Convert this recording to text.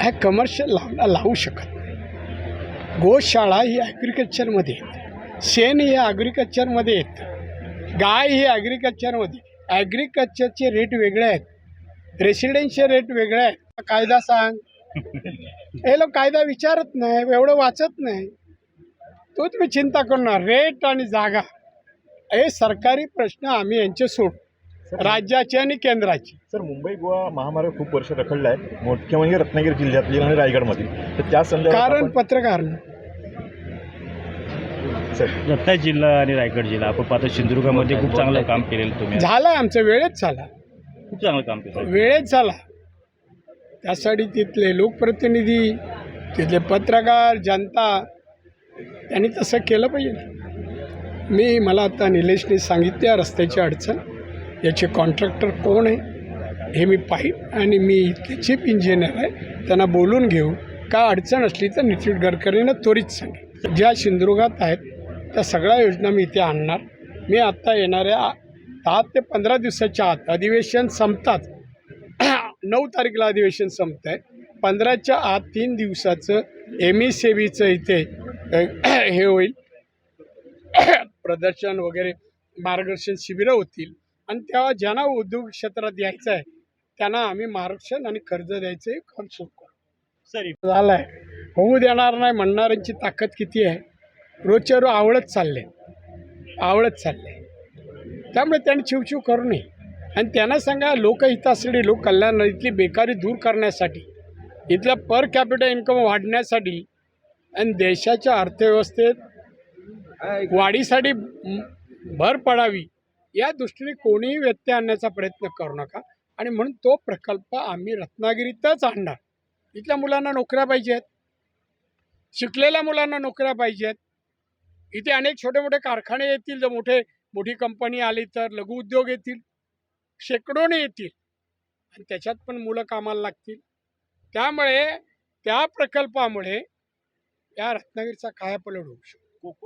ह्या कमर्शियल लावला लावू शकत नाही. गोशाळा ही ॲग्रिकल्चरमध्ये येते. शेण हे ॲग्रिकल्चरमध्ये येतं. गाय ही ॲग्रिकल्चरमध्ये ॲग्रिकल्चरचे रेट वेगळे आहेत. रेसिडेन्शियल रेट वेगळे आहेत. कायदा सांग. हे लोक कायदा विचारत नाही एवढं वाचत नाही. तो तुम्ही चिंता करणार. रेट आणि जागा. हे सरकारी प्रश्न आम्ही यांचे सोडतो. राज्याचे आणि केंद्राचे. सर मुंबई गोवा महामार्ग खूप वर्ष रखडला आहे मुख्य म्हणजे रत्नागिरी जिल्ह्यातली आणि रायगडमधील. तर त्या संदर्भात कारण आपण- पत्रकार सर. रत्नागिरी जिल्हा आणि रायगड जिल्हा आपण पाहतो सिंधुदुर्गामध्ये खूप चांगलं काम केलेलं तुम्ही. झाला आमचं वेळेत झाला. खूप चांगलं काम केलं. वेळेत झाला. त्यासाठी तिथले लोकप्रतिनिधी तिथले पत्रकार जनता त्यांनी तसं केलं पाहिजे. मी मला आता निलेशने सांगितले या रस्त्याची अडचण. याचे कॉन्ट्रॅक्टर कोण आहे हे मी पाहीन आणि मी इथले चीफ इंजिनियर आहे. त्यांना बोलून घेऊ. का अडचण असली तर नितीन गडकरींना त्वरित सांगेन. ज्या सिंधुदुर्गात आहेत त्या सगळ्या योजना मी इथे आणणार. मी आत्ता येणाऱ्या दहा ते पंधरा दिवसाच्या आत अधिवेशन संपतात. नऊ तारखेला अधिवेशन संपत आहे पंधराच्या आत तीन दिवसाचं एम ई सेवीचं इथे हे होईल. प्रदर्शन वगैरे मार्गदर्शन शिबिरं होतील. आणि तेव्हा ज्यांना उद्योग क्षेत्रात यायचं आहे त्यांना आम्ही मार्गदर्शन आणि कर्ज द्यायचं हे काम सुरू करू सर. झालं आहे होऊ देणार नाही म्हणणाऱ्यांची ताकद किती आहे? रोजच्या रोज आवळत चालले. आवळत चालले. त्यामुळे त्यांनी चिवचिव करू नये. आणि त्यांना सांगा लोकहितासाठी लोककल्याण इथली बेकारी दूर करण्यासाठी इथला पर कॅपिटल इन्कम वाढण्यासाठी आणि देशाच्या अर्थव्यवस्थेत वाढीसाठी भर पडावी या दृष्टीने कोणीही व्यत्यय आणण्याचा प्रयत्न करू नका. आणि म्हणून तो प्रकल्प आम्ही रत्नागिरीतच आणणार. इथल्या मुलांना नोकऱ्या पाहिजेत. शिकलेल्या मुलांना नोकऱ्या पाहिजेत. इथे अनेक छोटे मोठे कारखाने येतील. जर मोठे मोठी कंपनी आली तर लघुउद्योग येतील. शेकडोने येतील. आणि त्याच्यात पण मुलं कामाला लागतील. त्यामुळे त्या प्रकल्पामुळे या रत्नागिरीचा कायापलट होऊ शकतो.